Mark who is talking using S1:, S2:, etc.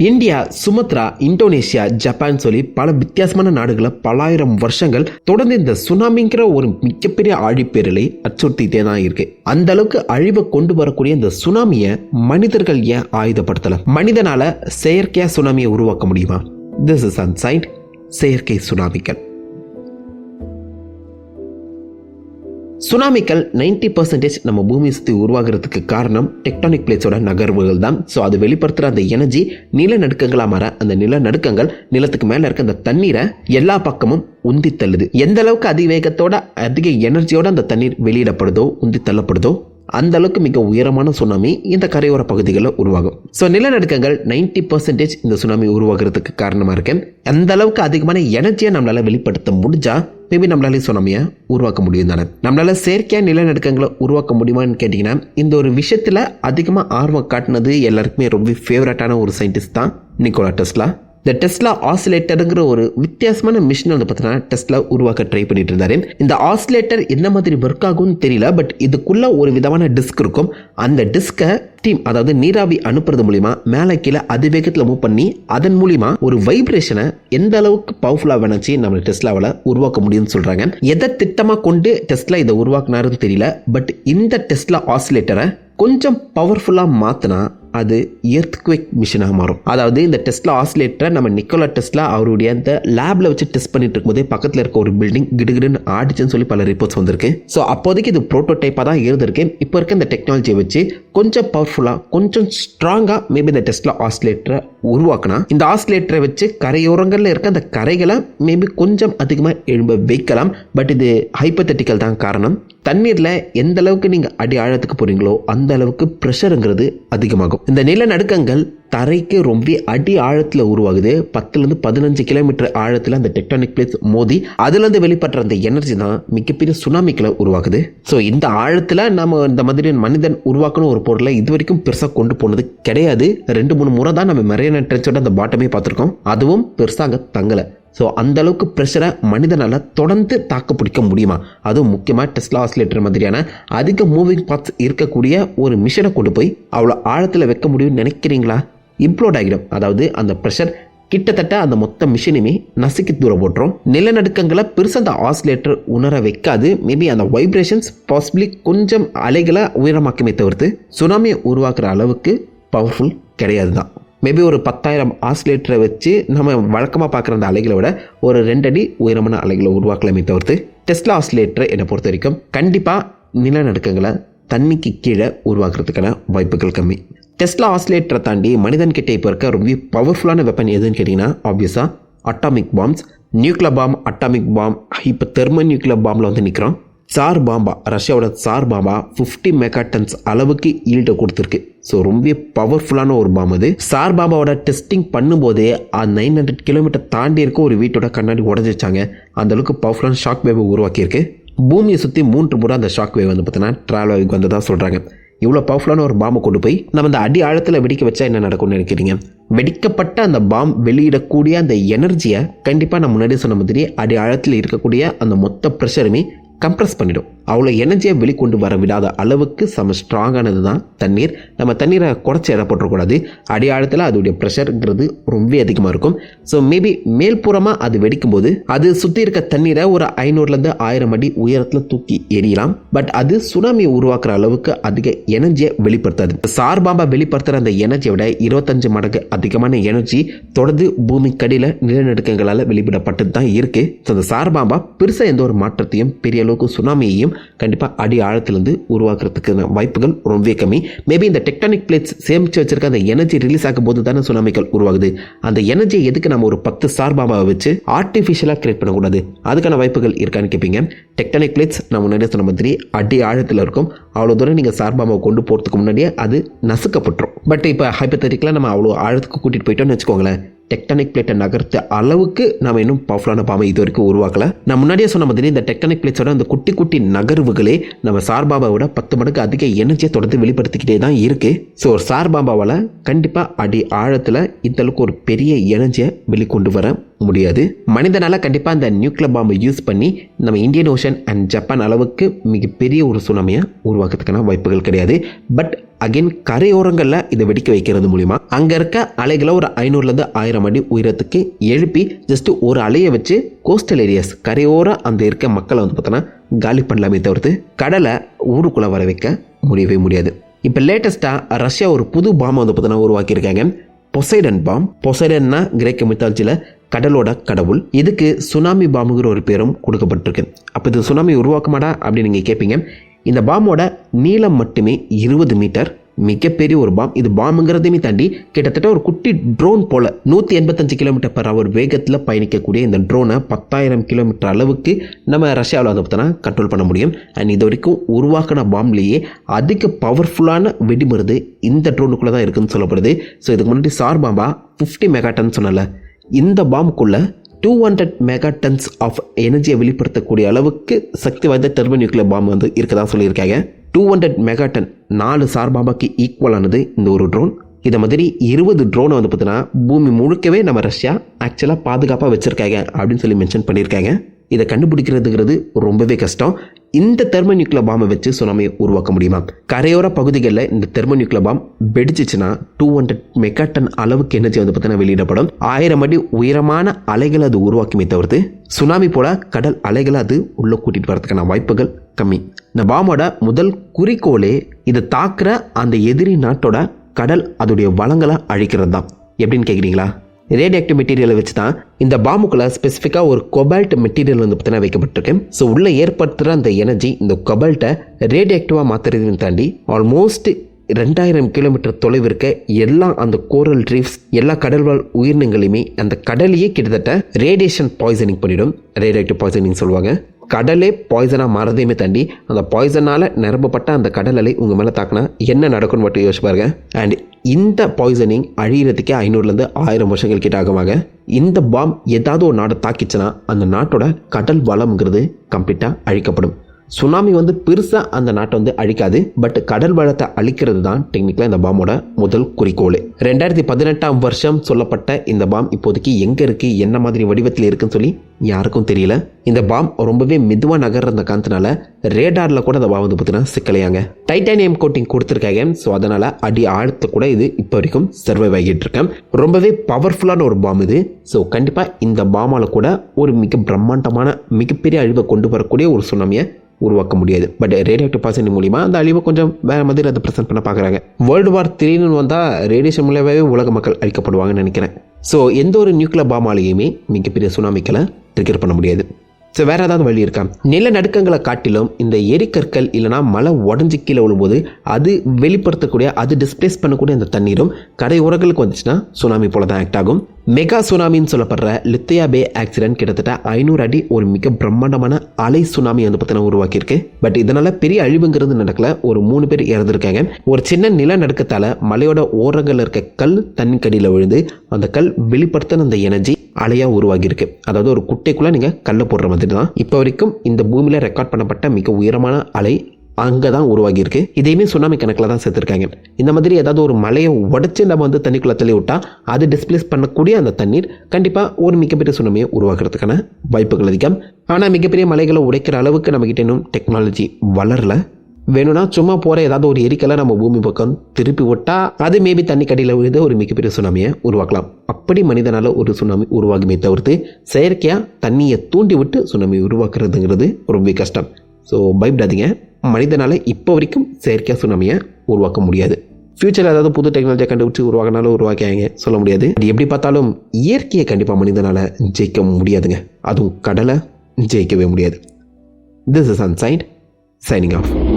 S1: India Sumatra Indonesia Japan சொல்லி பல வித்தியாசமான நாடுகளை பலாயிரம் வருஷங்கள் தொடர்ந்து இந்த சுனாமிங்கிற ஒரு மிகப்பெரிய ஆழிப்பேரலை அச்சுறுத்திட்டே தான் இருக்கு. அந்த அளவுக்கு அழிவை கொண்டு வரக்கூடிய இந்த சுனாமியை மனிதர்கள் ஏன் ஆயுதப்படுத்தல? மனிதனால செயற்கையா சுனாமியை உருவாக்க முடியுமா? திஸ் இஸ் அன்சைட் செயற்கை சுனாமிகள். சுனாமிக்கள் நைன்டி பர்சன்டேஜ் நம்ம பூமி சுற்றி உருவாகிறதுக்கு காரணம் டெக்டானிக் பிளேட்ஸோட நகர்வுகள் தான் ஸோ அது வெளிப்படுத்துகிற அந்த எனர்ஜி நிலநடுக்கங்களாக மாற அந்த நிலநடுக்கங்கள் நிலத்துக்கு மேலே இருக்க அந்த தண்ணீரை எல்லா பக்கமும் உந்தி தள்ளுது. எந்த அளவுக்கு அதிவேகத்தோட அதிக எனர்ஜியோட அந்த தண்ணீர் வெளியிடப்படுதோ உந்தி தள்ளப்படுதோ அந்த அளவுக்கு மிக உயரமான சுனாமி இந்த கரையோர பகுதிகளில் உருவாகும். ஸோ நிலநடுக்கங்கள் 90% பர்சன்டேஜ் இந்த சுனாமி உருவாகிறதுக்கு காரணமாக இருக்கு அந்த அளவுக்கு அதிகமான எனர்ஜியை நம்மளால் வெளிப்படுத்த முடிஞ்சா மேபி நம்மளால சுனாமியை உருவாக்க முடியும் தானே. நம்மளால செயற்கையாக நிலநடுக்கங்களை உருவாக்க முடியுமான்னு கேட்டிங்கன்னா இந்த ஒரு விஷயத்தில் அதிகமாக ஆர்வம் காட்டினது எல்லாருக்குமே ரொம்ப ஃபேவரட்டான ஒரு சயின்டிஸ்ட் தான் நிக்கோலா டெஸ்லா. இந்த டெஸ்லா ஆசிலேட்டருங்கிற ஒரு வித்தியாசமான மிஷின் வந்து பார்த்தீங்கன்னா டெஸ்லா உருவாக்க ட்ரை பண்ணிட்டு இருந்தாரு. இந்த ஆசிலேட்டர் எந்த மாதிரி ஒர்க் ஆகும்னு தெரியல பட் இதுக்குள்ள ஒரு விதமான டிஸ்க் இருக்கும். அந்த டிஸ்கை டீம் அதாவது நீராவி அனுப்புறது மூலிமா மேலே கீழே அதிவேகத்தில் மூவ் பண்ணி அதன் மூலிமா ஒரு வைப்ரேஷனை எந்த அளவுக்கு பவர்ஃபுல்லாக வேணாச்சு நம்ம டெஸ்லாவில் உருவாக்க முடியும்னு சொல்கிறாங்க எதை திட்டமாக கொண்டு டெஸ்லா இதை உருவாக்குனாருன்னு தெரியல பட் இந்த டெஸ்லா ஆசிலேட்டரை கொஞ்சம் பவர்ஃபுல்லாக மாற்றினா அது எர்த்குவேக் மிஷினாக மாறும். அதாவது இந்த டெஸ்ட்ல ஆசிலேட்டரை நம்ம நிக்கோலா டெஸ்ட்லா அவருடைய அந்த லேப்ல வச்சு டெஸ்ட் பண்ணிட்டு இருக்கும்போதே பக்கத்தில் இருக்க ஒரு பில்டிங் கிடுகிடுன்னு ஆடிச்சுன்னு சொல்லி பல ரிப்போர்ட்ஸ் வந்திருக்கு. ஸோ அப்போதைக்கு இது ப்ரோட்டோடைப்பாக தான் இருந்திருக்கு. இப்போ இருக்க இந்த டெக்னாலஜியை வச்சு கொஞ்சம் பவர்ஃபுல்லாக கொஞ்சம் ஸ்ட்ராங்காக மேபி இந்த டெஸ்ட்ல ஆசிலேட்டரை உருவாக்கினா இந்த ஆஸ்லேட்டரை வச்சு கரையோரங்களில் இருக்க அந்த கரைகளை மேபி கொஞ்சம் அதிகமாக எழும்ப வைக்கலாம். பட் இது ஹைப்பத்தட்டிக்கல் தான் காரணம். தண்ணீரில் எந்த அளவுக்கு நீங்கள் அடி ஆழத்துக்கு போகிறீங்களோ அந்த அளவுக்கு ப்ரெஷருங்கிறது அதிகமாகும். இந்த நிலநடுக்கங்கள் தரைக்கு ரொம்ப அடி ஆழத்தில் உருவாகுது. பத்துலேருந்து பதினஞ்சு கிலோமீட்டர் ஆழத்தில் அந்த டெக்டானிக் பிளேஸ் மோதி அதுலேருந்து வெளிப்படுற அந்த எனர்ஜி தான் மிகப்பெரிய சுனாமிக்களை உருவாகுது. ஸோ இந்த ஆழத்தில் நம்ம இந்த மாதிரி மனிதன் உருவாக்கணும் ஒரு பொருளை இது வரைக்கும் பெருசாக கொண்டு போனது கிடையாது. ரெண்டு மூணு முறை தான் நம்ம மெரியான ட்ரெச்சோட அந்த பாட்டமே பார்த்துருக்கோம். அதுவும் பெருசாக தங்கலை. ஸோ அந்த அளவுக்கு ப்ரெஷரை மனிதனால் தொடர்ந்து தாக்கு பிடிக்க முடியுமா? அதுவும் முக்கியமாக டெஸ்லா ஆசிலேட்டர் மாதிரியான அதிக மூவிங் பார்ட்ஸ் இருக்கக்கூடிய ஒரு மிஷினை கொண்டு போய் அவ்வளோ ஆழத்தில் வைக்க முடியும்னு நினைக்கிறீங்களா? இம்ப்ளோட் ஆகிடும். அதாவது அந்த ப்ரெஷர் கிட்டத்தட்ட அந்த மொத்த மிஷினுமே நசுக்கி தூரம் போட்டுரும். நிலநடுக்கங்களை பெருசாக அந்த ஆஸ்லேட்டர் உணர வைக்காது. மேபி அந்த வைப்ரேஷன்ஸ் பாசிபிளி கொஞ்சம் அலைகளை உயரமாக்குமே தவிர்த்து சுனாமியை உருவாக்குற அளவுக்கு பவர்ஃபுல் கிடையாது தான் மேபி ஒரு பத்தாயிரம் ஆஸ்லேட்டரை வச்சு நம்ம வழக்கமாக பார்க்குற அந்த அலைகளை விட ஒரு ரெண்டடி உயரமான அலைகளை உருவாக்கலாமே தவிர்த்து டெஸ்ட்லா ஆஸ்லேட்டரை என்னை பொறுத்த வரைக்கும் கண்டிப்பாக நிலநடுக்கங்களை தண்ணிக்கு கீழே உருவாக்குறதுக்கான வாய்ப்புகள் கம்மி. டெஸ்லா ஆஸ்லேட்டரை தாண்டி மனிதன்கிட்ட இப்போ இருக்க ரொம்ப பவர்ஃபுல்லான வெப்பன் எதுன்னு கேட்டிங்கன்னா ஆப்வியஸாக atomic bombs nuclear bomb atomic bomb இப்போ தெர்மோ நியூக்ளியர் பாம்பில் வந்து நிற்கிறோம் சார் பாம்பா ரஷ்யாவோட சார் பாம்பா ஃபிஃப்டி மெகாட்டன்ஸ் அளவுக்கு ஈல்ட்டை கொடுத்துருக்கு. ஸோ ரொம்ப பவர்ஃபுல்லான ஒரு பாம் அது. சார் பாம்பாவோட டெஸ்டிங் பண்ணும்போதே நைன் ஹண்ட்ரட் கிலோமீட்டர் தாண்டி இருக்க ஒரு வீட்டோட கண்ணாடி உடஞ்சிச்சாங்க அந்தளவுக்கு அந்த அளவுக்கு பவர்ஃபுல்லான ஷாக் வேவை உருவாக்கியிருக்கு. பூமியை சுற்றி மூன்று முறை அந்த ஷாக் வேவ் வந்து பார்த்தீங்கன்னா ட்ராவல் ஆகி வந்ததாக சொல்கிறாங்க இவ்வளோ பவர்ஃபுல்லான ஒரு பாம்பை கொண்டு போய் நம்ம அந்த அடி ஆழத்தில் வெடிக்க வச்சா என்ன நடக்கும்னு நினைக்கிறீங்க? வெடிக்கப்பட்ட அந்த பாம் வெளியிடக்கூடிய அந்த எனர்ஜியை கண்டிப்பாக நான் முன்னாடி சொன்ன மாதிரி அடி ஆழத்தில் இருக்கக்கூடிய அந்த மொத்த ப்ரெஷருமே கம்ப்ரஸ் பண்ணிடும். அவ்வளோ எனர்ஜியை வெளிக்கொண்டு வர விடாத அளவுக்கு செம ஸ்ட்ராங்கானது தான் தண்ணீர். நம்ம தண்ணீரை குறைச்சி இடப்பட்டுறக்கூடாது அடி ஆழத்தில் அதோடைய ப்ரெஷருங்கிறது ரொம்ப அதிகமாக இருக்கும். ஸோ மேபி மேல்புறமாக அது வெடிக்கும்போது அது சுற்றி இருக்க தண்ணீரை ஒரு ஐநூறுலேருந்து ஆயிரம் அடி உயரத்தில் தூக்கி எரியலாம் பட் அது சுனாமியை உருவாக்குற அளவுக்கு அதிக எனர்ஜியை வெளிப்படுத்தாது. சார் பாம்பா வெளிப்படுத்துகிற அந்த எனர்ஜியை விட இருபத்தஞ்சு மடங்கு அதிகமான எனர்ஜி தொடர்ந்து பூமிக்கடியில் நிலநடுக்கங்களால் வெளியிடப்பட்டு தான் இருக்குது ஸோ அந்த சார் பாம்பா பெருசாக எந்த ஒரு மாற்றத்தையும் பெரிய அளவுக்கு சுனாமியையும் கண்டிப்பாக அடி ஆழத்திலிருந்து உருவாக்குறதுக்கான வாய்ப்புகள் ரொம்பவே கம்மி. மேபி இந்த டெக்டானிக் பிளேட்ஸ் சேமித்து வச்சிருக்க அந்த எனர்ஜி ரிலீஸ் ஆகும் போது தானே சுனாமிகள் உருவாகுது. அந்த எனர்ஜியை எதுக்கு நம்ம ஒரு பத்து சார் வச்சு ஆர்டிஃபிஷியலாக கிரியேட் பண்ணக்கூடாது? அதுக்கான வாய்ப்புகள் இருக்கான்னு கேட்பீங்க டெக்டானிக் பிளேட்ஸ் நான் முன்னாடியே சொன்ன மாதிரி அடி ஆழத்தில் இருக்கும். அவ்வளோ தூரம் நீங்கள் சார் பாம்பாவை கொண்டு போகிறதுக்கு முன்னாடியே அது நசுக்கப்பட்டுரும். பட் இப்போ ஹைப்பத்தட்டிக்கலாக நம்ம அவ்வளோ ஆழத்துக்கு கூட்டிகிட்டு போயிட்டோம்னு வச்சுக்கோங்களேன். டெக்டானிக் பிளேட்டை நகர்த்த அளவுக்கு நம்ம இன்னும் பவர்ஃபுல்லான பாம்பை இது வரைக்கும் உருவாக்கல. நான் முன்னாடியே சொன்ன மாதிரி இந்த டெக்டானிக் பிளேட்ஸோட அந்த குட்டி குட்டி நகர்வுகளே நம்ம சார்பாபாவை விட பத்து மடங்கு அதிக எனர்ஜியை தொடர்ந்து வெளிப்படுத்திக்கிட்டே தான் இருக்குது ஸோ ஒரு சார்பாபாவால் கண்டிப்பாக அடி ஆழத்தில் இந்த அளவுக்கு ஒரு பெரிய எனர்ஜியை வெளிக்கொண்டு வர முடியாது. மனிதனால் கண்டிப்பாக அந்த நியூக்ளியர் பாம்பை யூஸ் பண்ணி நம்ம இந்தியன் ஓஷன் அண்ட் ஜப்பான் அளவுக்கு மிகப்பெரிய ஒரு சுனாமியை உருவாக்குறதுக்கான வாய்ப்புகள் கிடையாது. பட் அகைன் கரையோரங்களில் இதை வெடிக்க வைக்கிறது மூலிமா அங்கே இருக்க அலைகளை ஒரு ஐநூறுலேருந்து ஆயிரம் அடி உயரத்துக்கு எழுப்பி ஜஸ்ட் ஒரு அலையை வச்சு கோஸ்டல் ஏரியாஸ் கரையோர அந்த இருக்க மக்களை வந்து பார்த்தோன்னா காலி பண்ணலாமே தவிர்த்து கடலை ஊருக்குள்ளே வர வைக்க முடியவே முடியாது. இப்போ லேட்டஸ்ட்டாக ரஷ்யா ஒரு புது பாம்பை வந்து பார்த்தோன்னா உருவாக்கியிருக்காங்க. பொசைடன் பாம் பொசைடன்னா கிரேக்க மித்தாலஜியில் கடலோட கடவுள். இதுக்கு சுனாமி பாம்புங்கிற ஒரு பேரும் கொடுக்கப்பட்டிருக்கு. அப்போ இது சுனாமி உருவாக்குமாடா அப்படின்னு நீங்கள் கேட்பீங்க இந்த பாம்போட நீளம் மட்டுமே இருபது மீட்டர். மிகப்பெரிய ஒரு பாம். இது பாம்புங்கிறதையுமே தாண்டி கிட்டத்தட்ட ஒரு குட்டி ட்ரோன் போல் நூற்றி எண்பத்தஞ்சு கிலோமீட்டர் பர் அவர் வேகத்தில் பயணிக்கக்கூடிய இந்த ட்ரோனை பத்தாயிரம் கிலோமீட்டர் அளவுக்கு நம்ம ரஷ்யாவில் வந்து பார்த்தோன்னா கண்ட்ரோல் பண்ண முடியும். அண்ட் இது வரைக்கும் உருவாக்கின பாம்லேயே அதிக பவர்ஃபுல்லான வெடிமருந்து இந்த ட்ரோனுக்குள்ளே தான் இருக்குதுன்னு சொல்லப்படுது. ஸோ இதுக்கு முன்னாடி சார் பாம்பா ஃபிஃப்டி மெகாட்டன்னு சொன்னல இந்த பாம்புக்குள்ளே two hundred mega tons of எனர்ஜியை வெளிப்படுத்தக்கூடிய அளவுக்கு சக்தி வாய்ந்த டெர்மோ நியூக்ளியர் பாம்பு வந்து இருக்கதா சொல்லியிருக்காங்க. டூ ஹண்ட்ரட் மெகா டன் நாலு சார் பாம்பாக்கு ஈக்குவலானது இந்த ஒரு ட்ரோன் இதை மாதிரி இருபது ட்ரோனை வந்து பார்த்தீங்கன்னா பூமி முழுக்கவே நம்ம ரஷ்யா ஆக்சுவலாக பாதுகாப்பாக வச்சுருக்காங்க அப்படின்னு சொல்லி மென்ஷன் பண்ணியிருக்காங்க. இதை கண்டுபிடிக்கிறதுங்கிறது ரொம்பவே கஷ்டம். இந்த தெர்மோநியூக்ளியர் பாம்பை வச்சு சுனாமி உருவாக்க முடியுமா? கரையோர பகுதிகளில் இந்த தெர்மோநியூக்ளியர் பாம் வெடிச்சிச்சுன்னா டூ ஹண்ட்ரட் மெகாட்டன் அளவுக்கு எனர்ஜி வந்து பார்த்தீங்கன்னா வெளியிடப்படும். ஆயிரம் அடி உயரமான அலைகளை அது உருவாக்குமே தவிர்த்து சுனாமி போல கடல் அலைகளை அது உள்ளே கூட்டிகிட்டு வரதுக்கான வாய்ப்புகள் கம்மி. இந்த பாம்போட முதல் குறிக்கோளே இதை தாக்குற அந்த எதிரி நாட்டோட கடல் அதோடைய வளங்களை அழிக்கிறது தான் எப்படின்னு கேட்குறீங்களா ரேடியோ ஆக்டிவ் மெட்டீரியலை வச்சு தான் இந்த பாம்புக்குள்ளே ஸ்பெசிஃபிக்காக ஒரு கொபால்ட் மெட்டீரியல் வந்து பார்த்தீங்கன்னா வைக்கப்பட்டிருக்கு. ஸோ உள்ளே ஏற்படுத்துகிற அந்த எனர்ஜி இந்த கொபால்ட்டை ரேடியோ ஆக்டிவாக மாற்றுறதையும் தாண்டி ஆல்மோஸ்ட் ரெண்டாயிரம் கிலோமீட்டர் தொலைவிற்க எல்லா அந்த கோரல் ட்ரீஃப்ஸ் எல்லா கடல்வாழ் உயிரினங்களையுமே அந்த கடலையே கிட்டத்தட்ட ரேடியேஷன் பாய்சனிங் பண்ணிடும். ரேடியோ ஆக்டிவ் பாய்சனிங் சொல்லுவாங்க. கடலே பாய்சனாக மாறதையுமே தாண்டி அந்த பாய்சனால் நிரம்பப்பட்ட அந்த கடல் அலை உங்கள் மேலே தாக்குனா என்ன நடக்கும்னு மட்டும் யோசிச்சு பாருங்க. அண்ட் இந்த பாய்சனிங் அழியிறதுக்கே ஐநூறுலேருந்து ஆயிரம் வருஷங்கள் கிட்ட ஆகுவாங்க இந்த பாம் ஏதாவது ஒரு நாடை தாக்கிச்சுன்னா அந்த நாட்டோட கடல் வளம்ங்கிறது கம்ப்ளீட்டாக அழிக்கப்படும். சுனாமி வந்து பெருசாக அந்த நாட்டை வந்து அழிக்காது பட் கடல் வளத்தை அழிக்கிறது தான் டெக்னிக்கலாக இந்த பாமோட முதல் குறிக்கோள். ரெண்டாயிரத்தி பதினெட்டாம் வருஷம் சொல்லப்பட்ட இந்த பாம் இப்போதைக்கு எங்கே இருக்குது என்ன மாதிரி வடிவத்தில் இருக்குன்னு சொல்லி யாருக்கும் தெரியல. இந்த பாம் ரொம்பவே மெதுவாக நகர்ற அந்த காரணத்தினால ரேடாரில் கூட அந்த பாம் வந்து பார்த்தீங்கன்னா சிக்கலையாங்க. டைட்டானியம் கோட்டிங் கொடுத்துருக்காங்க ஸோ அதனால் அடி ஆழத்தை கூட இது இப்போ வரைக்கும் சர்வைவ் ஆகிட்டு இருக்கேன் ரொம்பவே பவர்ஃபுல்லான ஒரு பாம் இது. ஸோ கண்டிப்பாக இந்த பாமால் கூட ஒரு மிக பிரம்மாண்டமான மிகப்பெரிய அழிவை கொண்டு வரக்கூடிய ஒரு சுனாமியை உருவாக்க முடியாது. பட் ரேடியோக்டிவ் பாசனிங் மூலிமா அந்த அழிவை கொஞ்சம் வேறு மாதிரி அதை ப்ரெசென்ட் பண்ண பார்க்குறாங்க. வேர்ல்டு வார் த்ரீன்னு வந்தால் ரேடியேஷன் மூலியமாகவே உலக மக்கள் அழிக்கப்படுவாங்கன்னு நினைக்கிறேன். ஸோ எந்த ஒரு நியூக்ளியர் பாமாலையுமே மிகப்பெரிய சுனாமிக்களை ட்ரிகர் பண்ண முடியாது. ஸோ வேறு ஏதாவது வழி இருக்கா? நிலநடுக்கங்களை காட்டிலும் இந்த எரிக்கற்கள் இல்லைனா மலை உடஞ்சி கீழே விழும்போது அது வெளிப்படுத்தக்கூடிய அது டிஸ்பிளேஸ் பண்ணக்கூடிய அந்த தண்ணீரும் கடை உரங்களுக்கு வந்துச்சுன்னா சுனாமி போல தான் ஆக்ட் ஆகும். மெகா சுனாமின்னு சொல்லப்படுற லித்தியா பே ஆக்சிடென்ட் கிட்டத்தட்ட ஐநூறு அடி ஒரு மிக பிரம்மாண்டமான அலை சுனாமி வந்து பார்த்தீங்கன்னா உருவாக்கியிருக்கு. பட் இதனால் பெரிய அழிவுங்கிறது நடக்கல. ஒரு மூணு பேர் இறந்துருக்காங்க. ஒரு சின்ன நிலநடுக்கத்தால் மலையோட ஓரங்களில் இருக்க கல் தண்ணி கடியில் விழுந்து அந்த கல் வெளிப்படுத்தின அந்த எனர்ஜி அலையாக உருவாகியிருக்கு அதாவது ஒரு குட்டைக்குள்ளே நீங்கள் கல்லை போடுற மாதிரி தான். இப்போ வரைக்கும் இந்த பூமியில் ரெக்கார்ட் பண்ணப்பட்ட மிக உயரமான அலை அங்கே தான் உருவாகியிருக்கு. இதையுமே சுனாமி கணக்கில் தான் சேர்த்துருக்காங்க. இந்த மாதிரி ஏதாவது ஒரு மலையை உடச்சி நம்ம வந்து தண்ணிக்குள்ளே தள்ளி விட்டால் அது டிஸ்பிளேஸ் பண்ணக்கூடிய அந்த தண்ணீர் கண்டிப்பாக ஒரு மிகப்பெரிய சுனாமியை உருவாக்குறதுக்கான வாய்ப்புகள் அதிகம். ஆனால் மிகப்பெரிய மலைகளை உடைக்கிற அளவுக்கு நம்மக்கிட்ட இன்னும் டெக்னாலஜி வளரல. வேணும்னா சும்மா போகிற ஏதாவது ஒரு எரிக்கலை நம்ம பூமி பக்கம் திருப்பி விட்டால் அது மேபி தண்ணி கடியில் விழுது ஒரு மிகப்பெரிய சுனாமியை உருவாக்கலாம். அப்படி மனிதனால் ஒரு சுனாமி உருவாகுமே தவிர்த்து செயற்கையாக தண்ணியை தூண்டி விட்டு சுனாமி உருவாக்குறதுங்கிறது ரொம்ப கஷ்டம். ஸோ பயப்படாதீங்க. மனிதனால் இப்போ வரைக்கும் செயற்கையாக சுனாமியை உருவாக்க முடியாது. ஃப்யூச்சரில் ஏதாவது புது டெக்னாலஜியை கண்டுபிடிச்சி உருவாக்கினாலும் உருவாக்கியாங்க சொல்ல முடியாது. அது எப்படி பார்த்தாலும் இயற்கையை கண்டிப்பாக மனிதனால் ஜெயிக்க முடியாதுங்க. அதுவும் கடலை ஜெயிக்கவே முடியாது. This is unsighted signing off